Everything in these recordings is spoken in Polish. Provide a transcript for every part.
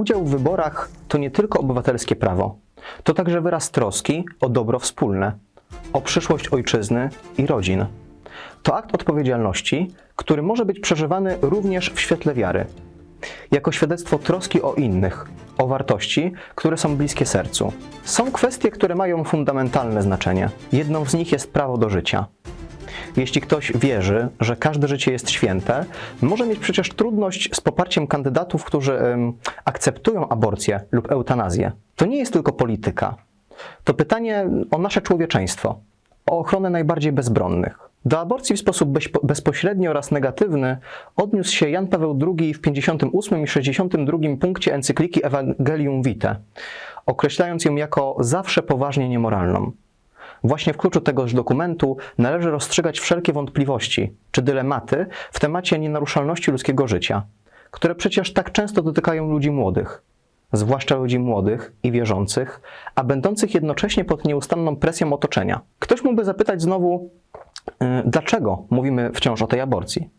Udział w wyborach to nie tylko obywatelskie prawo, to także wyraz troski o dobro wspólne, o przyszłość ojczyzny i rodzin. To akt odpowiedzialności, który może być przeżywany również w świetle wiary, jako świadectwo troski o innych, o wartości, które są bliskie sercu. Są kwestie, które mają fundamentalne znaczenie. Jedną z nich jest prawo do życia. Jeśli ktoś wierzy, że każde życie jest święte, może mieć przecież trudność z poparciem kandydatów, którzy akceptują aborcję lub eutanazję. To nie jest tylko polityka. To pytanie o nasze człowieczeństwo, o ochronę najbardziej bezbronnych. Do aborcji w sposób bezpośredni oraz negatywny odniósł się Jan Paweł II w 58 i 62 punkcie encykliki Evangelium Vitae, określając ją jako zawsze poważnie niemoralną. Właśnie w kluczu tegoż dokumentu należy rozstrzygać wszelkie wątpliwości czy dylematy w temacie nienaruszalności ludzkiego życia, które przecież tak często dotykają ludzi młodych, zwłaszcza ludzi młodych i wierzących, a będących jednocześnie pod nieustanną presją otoczenia. Ktoś mógłby zapytać znowu, y, dlaczego mówimy wciąż o tej aborcji?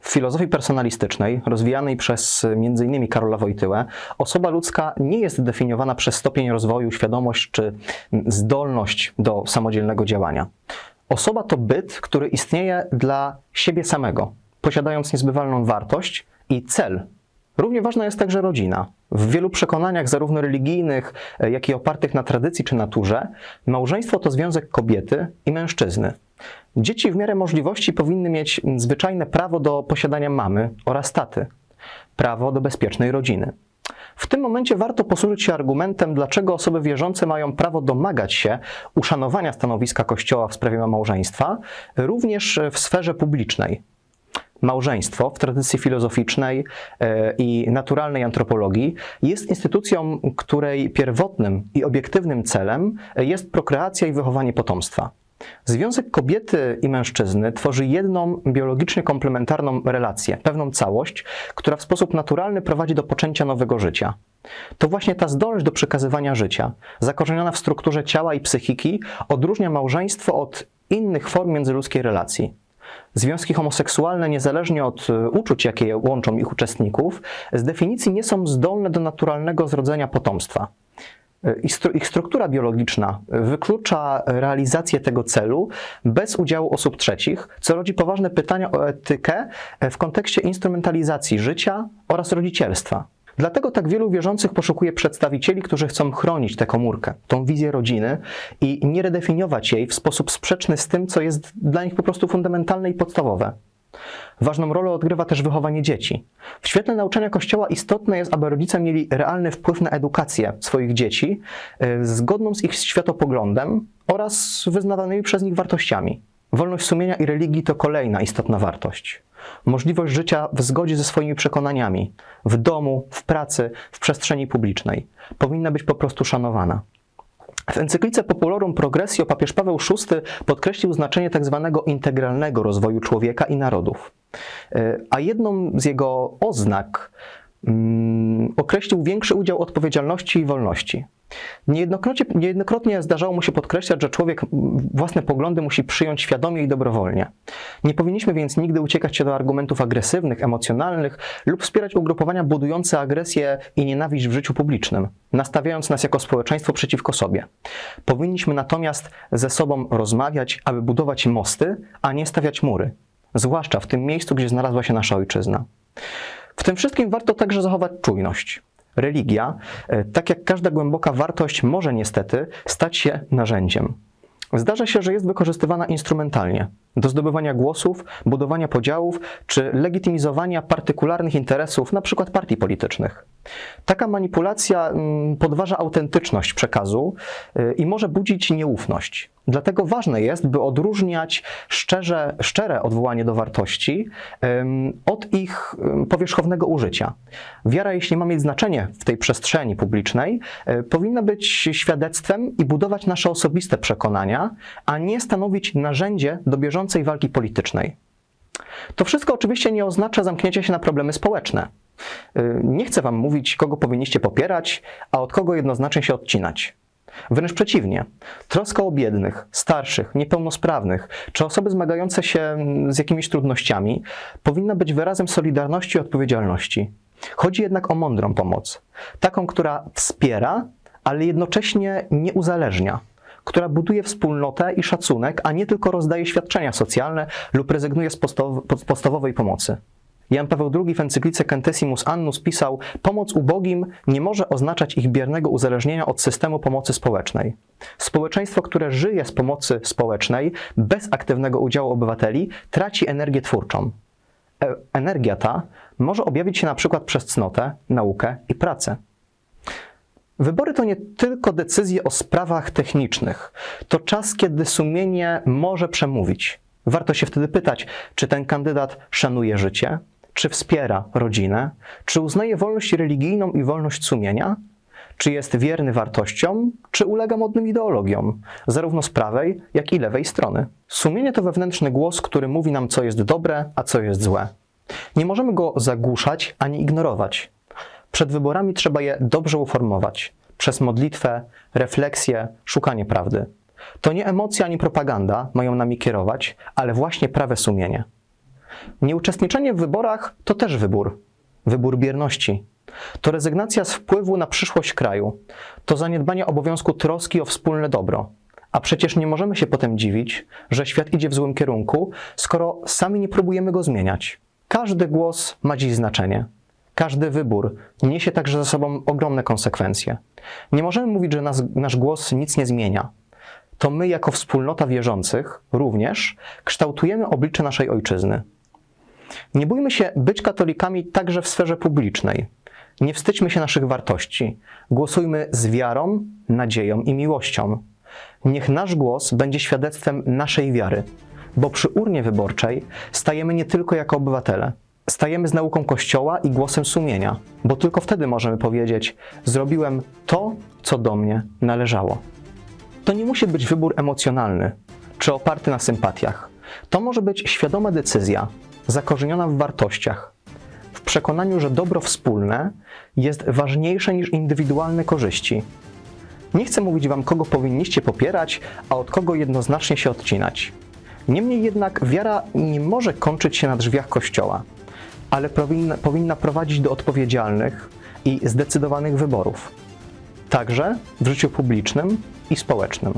W filozofii personalistycznej, rozwijanej przez m.in. Karola Wojtyłę, osoba ludzka nie jest definiowana przez stopień rozwoju, świadomość czy zdolność do samodzielnego działania. Osoba to byt, który istnieje dla siebie samego, posiadając niezbywalną wartość i cel. Równie ważna jest także rodzina. W wielu przekonaniach, zarówno religijnych, jak i opartych na tradycji czy naturze, małżeństwo to związek kobiety i mężczyzny. Dzieci w miarę możliwości powinny mieć zwyczajne prawo do posiadania mamy oraz taty, prawo do bezpiecznej rodziny. W tym momencie warto posłużyć się argumentem, dlaczego osoby wierzące mają prawo domagać się uszanowania stanowiska Kościoła w sprawie małżeństwa, również w sferze publicznej. Małżeństwo w tradycji filozoficznej e, i naturalnej antropologii jest instytucją, której pierwotnym i obiektywnym celem jest prokreacja i wychowanie potomstwa. Związek kobiety i mężczyzny tworzy jedną biologicznie komplementarną relację, pewną całość, która w sposób naturalny prowadzi do poczęcia nowego życia. To właśnie ta zdolność do przekazywania życia, zakorzeniona w strukturze ciała i psychiki, odróżnia małżeństwo od innych form międzyludzkiej relacji. Związki homoseksualne, niezależnie od e, uczuć, jakie łączą ich uczestników, z definicji nie są zdolne do naturalnego zrodzenia potomstwa. E, Ich, stru- ich struktura biologiczna wyklucza realizację tego celu bez udziału osób trzecich, co rodzi poważne pytania o etykę e, w kontekście instrumentalizacji życia oraz rodzicielstwa. Dlatego tak wielu wierzących poszukuje przedstawicieli, którzy chcą chronić tę komórkę, tą wizję rodziny i nie redefiniować jej w sposób sprzeczny z tym, co jest dla nich po prostu fundamentalne i podstawowe. Ważną rolę odgrywa też wychowanie dzieci. W świetle nauczania Kościoła istotne jest, aby rodzice mieli realny wpływ na edukację swoich dzieci, e, zgodną z ich światopoglądem oraz wyznawanymi przez nich wartościami. Wolność sumienia i religii to kolejna istotna wartość. Możliwość życia w zgodzie ze swoimi przekonaniami, w domu, w pracy, w przestrzeni publicznej, powinna być po prostu szanowana. W encyklice Populorum Progressio papież Paweł VI podkreślił znaczenie tzw. integralnego rozwoju człowieka i narodów. E, A jedną z jego oznak określił większy udział odpowiedzialności i wolności. Niejednokrotnie, niejednokrotnie zdarzało mu się podkreślać, że człowiek mm, własne poglądy musi przyjąć świadomie i dobrowolnie. Nie powinniśmy więc nigdy uciekać się do argumentów agresywnych, emocjonalnych lub wspierać ugrupowania budujące agresję i nienawiść w życiu publicznym, nastawiając nas jako społeczeństwo przeciwko sobie. Powinniśmy natomiast ze sobą rozmawiać, aby budować mosty, a nie stawiać mury, zwłaszcza w tym miejscu, gdzie znalazła się nasza ojczyzna. W tym wszystkim warto także zachować czujność. Religia, e, tak jak każda głęboka wartość, może niestety stać się narzędziem. Zdarza się, że jest wykorzystywana instrumentalnie do zdobywania głosów, budowania podziałów czy legitymizowania partykularnych interesów, np. partii politycznych. Taka manipulacja mm, podważa autentyczność przekazu y, i może budzić nieufność. Dlatego ważne jest, by odróżniać szczerze, szczere odwołanie do wartości od ich powierzchownego użycia. Wiara, jeśli ma mieć znaczenie w tej przestrzeni publicznej, y, powinna być świadectwem i budować nasze osobiste przekonania, a nie stanowić narzędzie do bieżącej walki politycznej. To wszystko oczywiście nie oznacza zamknięcia się na problemy społeczne. Y, Nie chcę Wam mówić, kogo powinniście popierać, a od kogo jednoznacznie się odcinać. Wręcz przeciwnie, troska o biednych, starszych, niepełnosprawnych czy osoby zmagające się mm, z jakimiś trudnościami powinna być wyrazem solidarności i odpowiedzialności. Chodzi jednak o mądrą pomoc, taką, która wspiera, ale jednocześnie nie uzależnia, która buduje wspólnotę i szacunek, a nie tylko rozdaje świadczenia socjalne lub rezygnuje z podstawowej pomocy. Jan Paweł II w encyklice Centesimus Annus pisał: Pomoc ubogim nie może oznaczać ich biernego uzależnienia od systemu pomocy społecznej. Społeczeństwo, które żyje z pomocy społecznej bez aktywnego udziału obywateli, traci energię twórczą. E- energia ta może objawić się na przykład przez cnotę, naukę i pracę. Wybory to nie tylko decyzje o sprawach technicznych. To czas, kiedy sumienie może przemówić. Warto się wtedy pytać, czy ten kandydat szanuje życie, czy wspiera rodzinę, czy uznaje wolność religijną i wolność sumienia, czy jest wierny wartościom, czy ulega modnym ideologiom, zarówno z prawej, jak i lewej strony. Sumienie to wewnętrzny głos, który mówi nam, co jest dobre, a co jest złe. Nie możemy go zagłuszać ani ignorować. Przed wyborami trzeba je dobrze uformować przez modlitwę, refleksję, szukanie prawdy. To nie emocje ani propaganda mają nami kierować, ale właśnie prawe sumienie. Nieuczestniczenie w wyborach to też wybór. Wybór bierności. To rezygnacja z wpływu na przyszłość kraju. To zaniedbanie obowiązku troski o wspólne dobro. A przecież nie możemy się potem dziwić, że świat idzie w złym kierunku, skoro sami nie próbujemy go zmieniać. Każdy głos ma dziś znaczenie. Każdy wybór niesie także ze sobą ogromne konsekwencje. Nie możemy mówić, że nas, nasz głos nic nie zmienia. To my, jako wspólnota wierzących, również kształtujemy oblicze naszej ojczyzny. Nie bójmy się być katolikami także w sferze publicznej. Nie wstydźmy się naszych wartości. Głosujmy z wiarą, nadzieją i miłością. Niech nasz głos będzie świadectwem naszej wiary, bo przy urnie wyborczej stajemy nie tylko jako obywatele. Stajemy z nauką Kościoła i głosem sumienia, bo tylko wtedy możemy powiedzieć: Zrobiłem to, co do mnie należało. To nie musi być wybór emocjonalny czy oparty na sympatiach. To może być świadoma decyzja, zakorzeniona w wartościach, w przekonaniu, że dobro wspólne jest ważniejsze niż indywidualne korzyści. Nie chcę mówić Wam, kogo powinniście popierać, a od kogo jednoznacznie się odcinać. Niemniej jednak wiara nie może kończyć się na drzwiach kościoła, ale powinna, powinna prowadzić do odpowiedzialnych i zdecydowanych wyborów, także w życiu publicznym i społecznym.